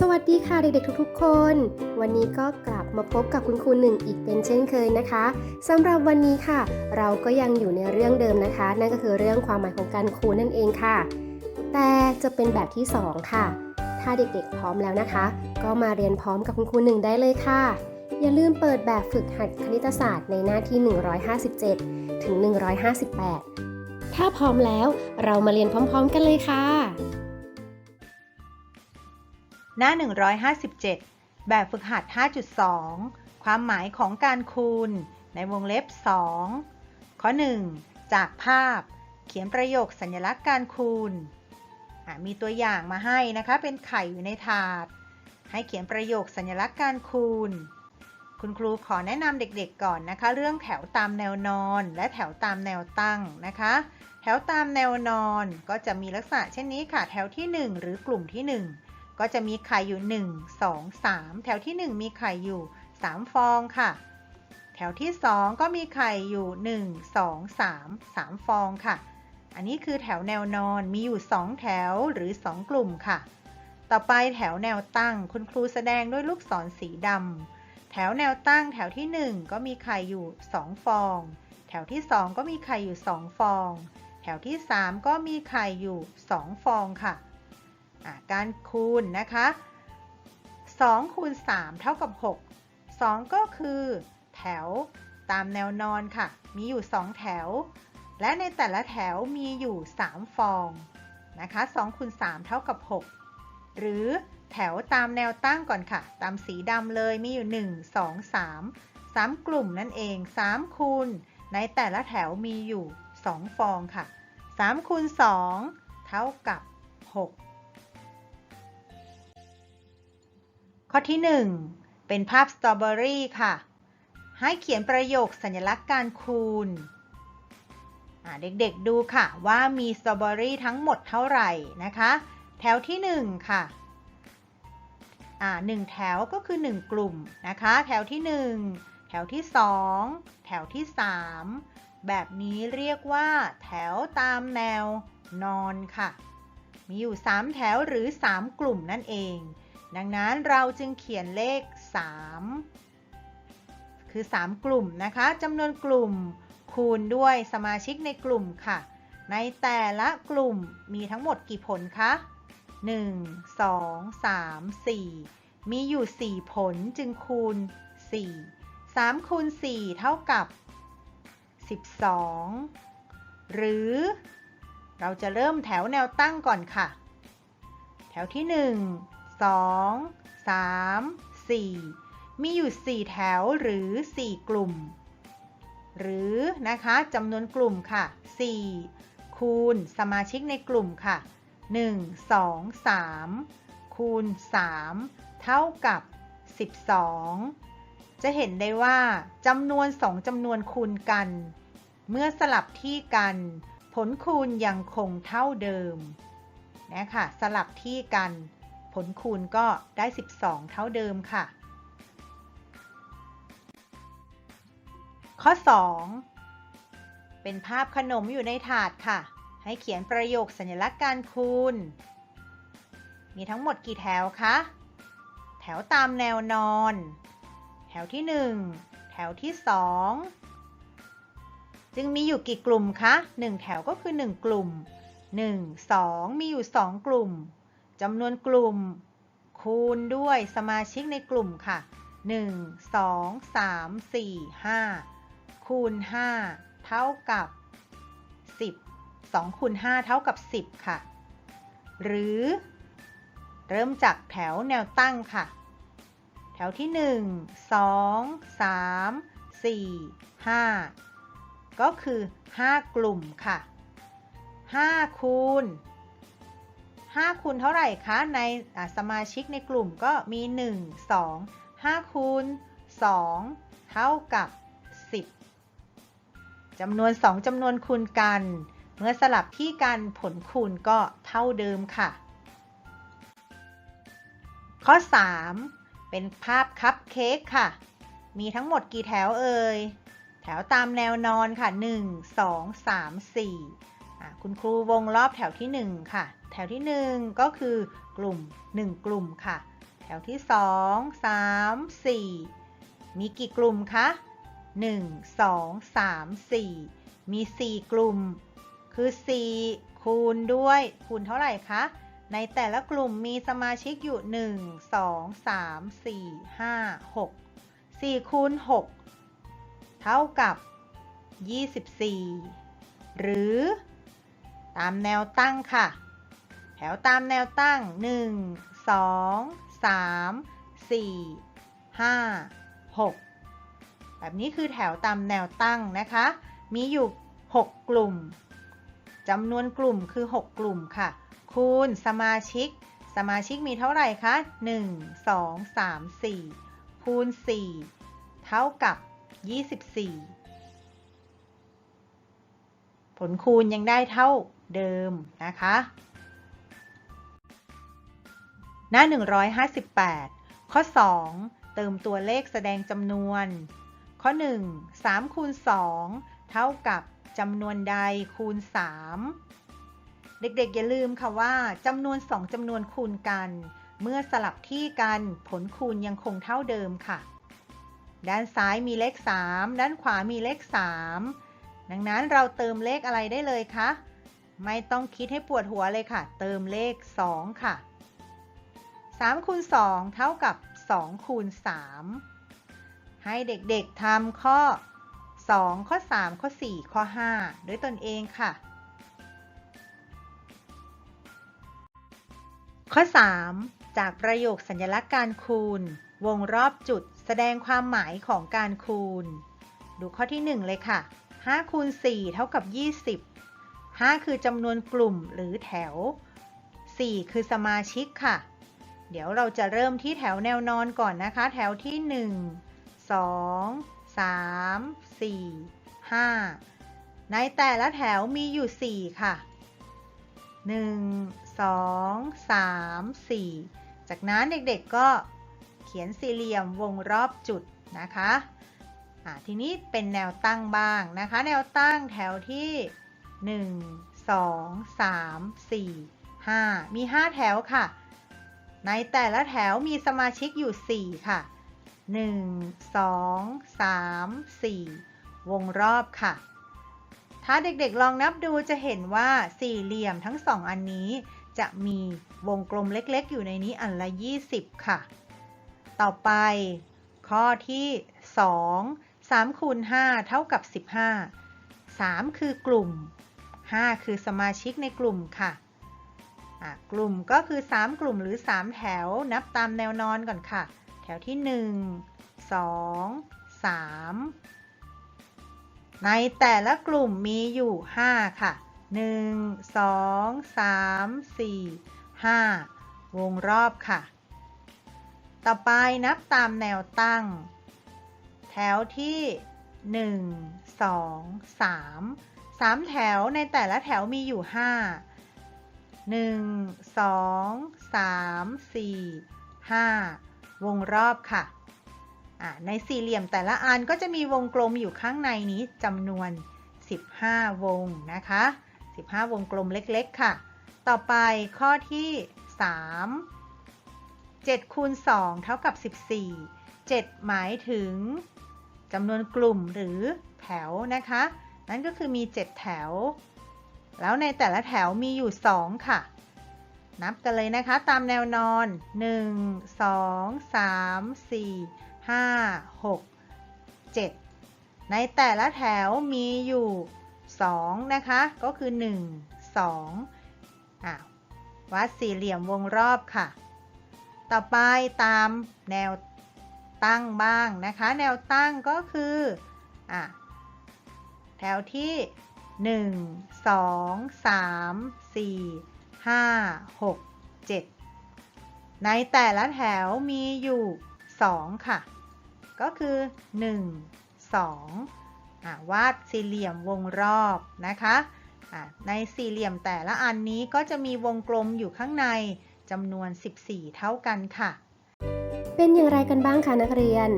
สวัสดีค่ะเด็กๆทุกๆคน วันนี้ก็กลับมาพบกับคุณครูหนึ่งอีกเป็นเช่นเคยนะคะสำหรับวันนี้ค่ะ เราก็ยังอยู่ในเรื่องเดิมนะคะ นั่นก็คือเรื่องความหมายของการคูณนั่นเองค่ะ แต่จะเป็นแบบที่ 2 ค่ะ ถ้าเด็กๆพร้อมแล้วนะคะ ก็มาเรียนพร้อมกับคุณครูหนึ่งได้เลยค่ะ อย่าลืมเปิดแบบฝึกหัดคณิตศาสตร์ในหน้าที่ 157 ถึง 158 ถ้าพร้อมแล้วเรามาเรียนพร้อม ๆ กันเลยค่ะ หน้า 157 แบบฝึกหัด 5.2 ความหมายของการคูณ ในวงเล็บ 2 ข้อ 1 จากภาพ เขียนประโยคสัญลักษณ์การคูณ มีตัวอย่างมาให้นะคะ เป็นไข่อยู่ในถาด ให้เขียนประโยคสัญลักษณ์การคูณ คุณครูขอแนะนำเด็กๆก่อนนะคะ เรื่องแถวตามแนวนอนและแถวตามแนวตั้งนะคะ แถวตามแนวนอนก็จะมีลักษณะเช่นนี้ค่ะ แถวที่ 1 หรือกลุ่มที่ 1 ก็จะมีไข่อยู่ 1 2 3 แถวที่ 1 มีไข่อยู่ 3 ฟองค่ะ แถวที่ 2 ก็มีไข่อยู่ 1 2 3 3 ฟองค่ะ อันนี้คือแถวแนวนอนมีอยู่ 2 แถวหรือ 2 กลุ่มค่ะ ต่อไปแถวแนวตั้งคุณครูแสดงด้วยลูกศรสีดำแถวแนวตั้งแถวที่ 1 ก็มีไข่อยู่ 2 ฟอง แถวที่ 2 ก็มีไข่อยู่ 2 ฟอง แถวที่ 3 ก็มีไข่อยู่ 2 ฟองค่ะอะ การคูณนะคะ2คูณ3เท่ากับ 6 2 ก็คือแถวตามแนวนอนค่ะ มีอยู่ 2 แถว และในแต่ละแถวมีอยู่ 3 ฟองนะคะ2คูณ3เท่ากับ 6 หรือแถวตามแนวตั้งก่อนค่ะ ตามสีดำเลยมีอยู่ 1 2 3 3 กลุ่มนั่นเอง 3 คูณ ในแต่ละแถวมีอยู่ 2 ฟองค่ะ 3 คูณ 2 เท่ากับ 6 ข้อที่ 1 เป็นภาพสตรอเบอรี่ค่ะ ให้เขียนประโยคสัญลักษณ์การคูณ เด็กๆดูค่ะว่ามีสตรอเบอรี่ทั้งหมดเท่าไหร่นะคะ แถวที่ 1 ค่ะอ่าหนึ่งแถวก็คือ 1 กลุ่มนะคะ แถวที่ 1 แถวที่ 2 แถวที่ 3 แบบนี้เรียกว่าแถวตามแนวนอนค่ะ มีอยู่ 3 แถวหรือ 3 กลุ่มนั่นเอง ดังนั้นเราจึงเขียนเลข 3 คือ 3 กลุ่มนะคะจำนวนกลุ่มคูณด้วยสมาชิกในกลุ่มค่ะ ในแต่ละกลุ่มมีทั้งหมดกี่ผลคะ1 2 3 4 มีอยู่ 4 ผลจึงคูณ 4 3คูณ4เท่ากับ 12 หรือ เราจะเริ่มแถวแนวตั้งก่อนค่ะ แถวที่ 1 2 3 4 มีอยู่ 4 แถวหรือ 4 กลุ่ม หรือนะคะจำนวนกลุ่มค่ะ 4 คูณสมาชิกในกลุ่มค่ะ 1 2 3 คูณ 3 เท่ากับ 12 จะเห็นได้ว่าจำนวน 2จำนวนคูณกัน เมื่อสลับที่กัน ผลคูณยังคงเท่าเดิมนะคะสลับที่กัน ผลคูณก็ได้ 12 เท่าเดิมค่ะ ข้อ 2 เป็นภาพขนมอยู่ในถาดค่ะ ให้เขียนประโยคสัญลักษณ์การคูณ มีทั้งหมดกี่แถวคะ แถวตามแนวนอน แถวที่ 1 แถวที่ 2 จึงมีอยู่กี่กลุ่มคะ 1 แถวก็คือ 1 กลุ่ม 1 2 มีอยู่ 2 กลุ่ม จำนวนกลุ่ม คูณด้วยสมาชิกในกลุ่มค่ะ 1 2 3 4 5 คูณ 5 เท่ากับ 10 2คูณ5เท่ากับ 10 ค่ะ หรือ เริ่มจากแถวแนวตั้งค่ะ แถวที่ 1 2 3 4 5 ก็คือ 5 กลุ่มค่ะ 5 คูณ 5คูณเท่าไหร่คะ ในสมาชิกในกลุ่มก็มี 1 2 5คูณ2เท่ากับ 10จำนวน 2จำนวนคูณกัน เมื่อสลับที่กันผลคูณก็เท่าเดิมค่ะ ข้อ 3 เป็นภาพคัพเค้กค่ะ มีทั้งหมดกี่แถวเอ่ย แถวตามแนวนอนค่ะ 1 2 3 4อ่ คุณครูวงรอบแถวที่ 1 ค่ะ แถวที่ 1 ก็คือกลุ่ม 1 กลุ่มค่ะ แถวที่ 2 3 4 มีกี่กลุ่มคะ1 2 3 4 มี 4 กลุ่ม คือ 4 คูณด้วย คูณเท่าไหร่คะ ในแต่ละกลุ่มมีสมาชิกอยู่ 1 2 3 4 5 6 4 คูณ 6 เท่ากับ 24 หรือ ตามแนวตั้งค่ะ แถวตามแนวตั้ง 1 2 3 4 5 6 แบบนี้คือแถวตามแนวตั้งนะคะ มีอยู่ 6 กลุ่มจำนวนกลุ่มคือ 6 กลุ่มค่ะ คูณสมาชิก สมาชิกมีเท่าไหร่คะ 1 2 3 4 คูณ 4 เท่ากับ 24 ผลคูณยังได้เท่าเดิมนะคะ หน้า 158 ข้อ 2 เติมตัวเลขแสดงจำนวน ข้อ 1 3คูณ2 เท่ากับจำนวนใดคูณ 3 เด็กๆ อย่าลืมค่ะว่าจำนวน 2จำนวนคูณกัน เมื่อสลับที่กันผลคูณยังคงเท่าเดิมค่ะ ด้านซ้ายมีเลข 3 ด้านขวามีเลข 3 ดังนั้นเราเติมเลขอะไรได้เลยคะไม่ต้องคิดให้ปวดหัวเลยค่ะ เติมเลข 2 ค่ะ3คูณ2เท่ากับ2คูณ3ให้เด็กๆทำข้อ 2 ข้อ 3 ข้อ 4 ข้อ 5 ด้วยตนเองค่ะ ข้อ 3 จากประโยคสัญลักษณ์การคูณ วงรอบจุดแสดงความหมายของการคูณ ดูข้อที่ 1 เลยค่ะ 5คูณ4เท่ากับ 20 5 คือจำนวนกลุ่มหรือแถว 4 คือสมาชิกค่ะ เดี๋ยวเราจะเริ่มที่แถวแนวนอนก่อนนะคะ แถวที่ 1 2 3 4 5 ในแต่ละแถวมีอยู่ 4 ค่ะ 1 2 3 4 จากนั้นเด็กๆก็เขียนสี่เหลี่ยมวงรอบจุดนะคะอะ ทีนี้เป็นแนวตั้งบ้างนะคะ แนวตั้งแถวที่ 1 2 3 4 5 มี 5 แถวค่ะ ในแต่ละแถวมีสมาชิกอยู่ 4 ค่ะ 1 2 3 4 วงรอบค่ะ ถ้าเด็กๆลองนับดูจะเห็นว่าสี่เหลี่ยมทั้งสองอันนี้จะมีวงกลมเล็กๆ อยู่ในนี้อันละ 20 ค่ะ ต่อไปข้อที่ 2 3คูณ5เท่ากับ 15 3 คือกลุ่ม 5 คือสมาชิกในกลุ่มค่ะ กลุ่มก็คือ 3 กลุ่มหรือ 3 แถวนับตามแนวนอนก่อนค่ะ แถวที่ 1 2 3 ในแต่ละกลุ่มมีอยู่ 5 ค่ะ 1 2 3 4 5 วงรอบค่ะ ต่อไปนับตามแนวตั้ง ถวที่ 1 2 3 3 แถวในแต่ละแถวมีอยู่ 5 1 2 3 4 5 วงรอบค่ะอะ ในสี่เหลี่ยมแต่ละอันก็จะมีวงกลมอยู่ข้างในนี้จำนวน 15 วงนะคะ 15 วงกลมเล็กๆค่ะ ต่อไปข้อที่ 3 7คูณ2เท่ากับ 14 7 หมายถึง จำนวนกลุ่มหรือแถวนะคะ นั่นก็คือมี 7 แถว แล้วในแต่ละแถวมีอยู่ 2 ค่ะ นับกันเลยนะคะ ตามแนวนอน 1 2 3 4 5 6 7 ในแต่ละแถวมีอยู่ 2 นะคะ ก็คือ 1 2อะวัดสี่เหลี่ยมวงรอบค่ะ ต่อไปตามแนว ตั้งบ้างนะคะ แนวตั้งก็คืออะแถวที่ 1 2 3 4 5 6 7 ในแต่ละแถวมีอยู่ 2 ค่ะ ก็คือ 1 2อะวาดสี่เหลี่ยมวงรอบนะคะะในสี่เหลี่ยมแต่ละอันนี้ก็จะมีวงกลมอยู่ข้างในจำนวน 14 เท่ากันค่ะ เป็นอย่างไรกันบ้างคะนักเรียน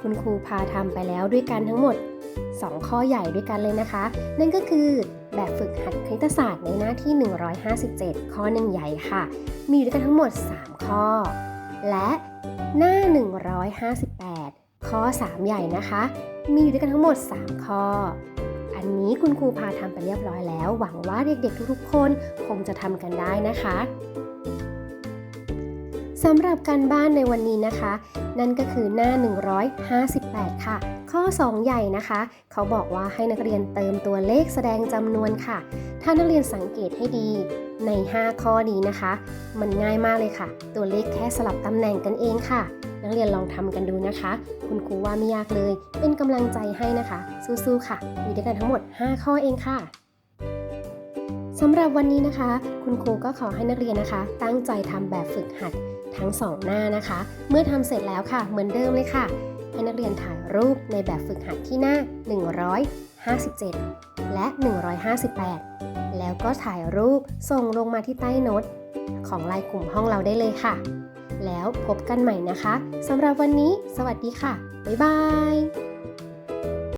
คุณครูพาทำไปแล้วด้วยกันทั้งหมด 2 ข้อใหญ่ด้วยกันเลยนะคะ นั่นก็คือแบบฝึกหัดคณิตศาสตร์ในหน้าที่ 157 ข้อหนึ่งใหญ่ค่ะ มีอยู่ด้วยกันทั้งหมด 3 ข้อ และหน้า 158 ข้อ 3 ใหญ่นะคะ มีอยู่ด้วยกันทั้งหมด 3 ข้อ อันนี้คุณครูพาทำไปเรียบร้อยแล้ว หวังว่าเด็กๆทุกๆ คนคงจะทำกันได้นะคะ สำหรับการบ้านในวันนี้นะคะ นั่นก็คือหน้า 158 ค่ะ ข้อ 2 ใหญ่นะคะ เขาบอกว่าให้นักเรียนเติมตัวเลขแสดงจำนวนค่ะ ถ้านักเรียนสังเกตให้ดีใน 5 ข้อนี้นะคะ มันง่ายมากเลยค่ะ ตัวเลขแค่สลับตำแหน่งกันเองค่ะ นักเรียนลองทำกันดูนะคะ คุณครูว่าไม่ยากเลย เป็นกำลังใจให้นะคะ สู้ๆค่ะ มีด้วยกันทั้งหมด 5 ข้อเองค่ะสำหรับวันนี้นะคะ คุณครูก็ขอให้นักเรียนนะคะ ตั้งใจทำแบบฝึกหัด ทั้งสองหน้านะคะ เมื่อทำเสร็จแล้วค่ะ เหมือนเดิมเลยค่ะ ให้นักเรียนถ่ายรูปในแบบฝึกหัดที่หน้า 157 และ 158 แล้วก็ถ่ายรูปส่งลงมาที่ใต้โน้ตของไลน์กลุ่มห้องเราได้เลยค่ะ แล้วพบกันใหม่นะคะสำหรับวันนี้ สวัสดีค่ะ บ๊ายบาย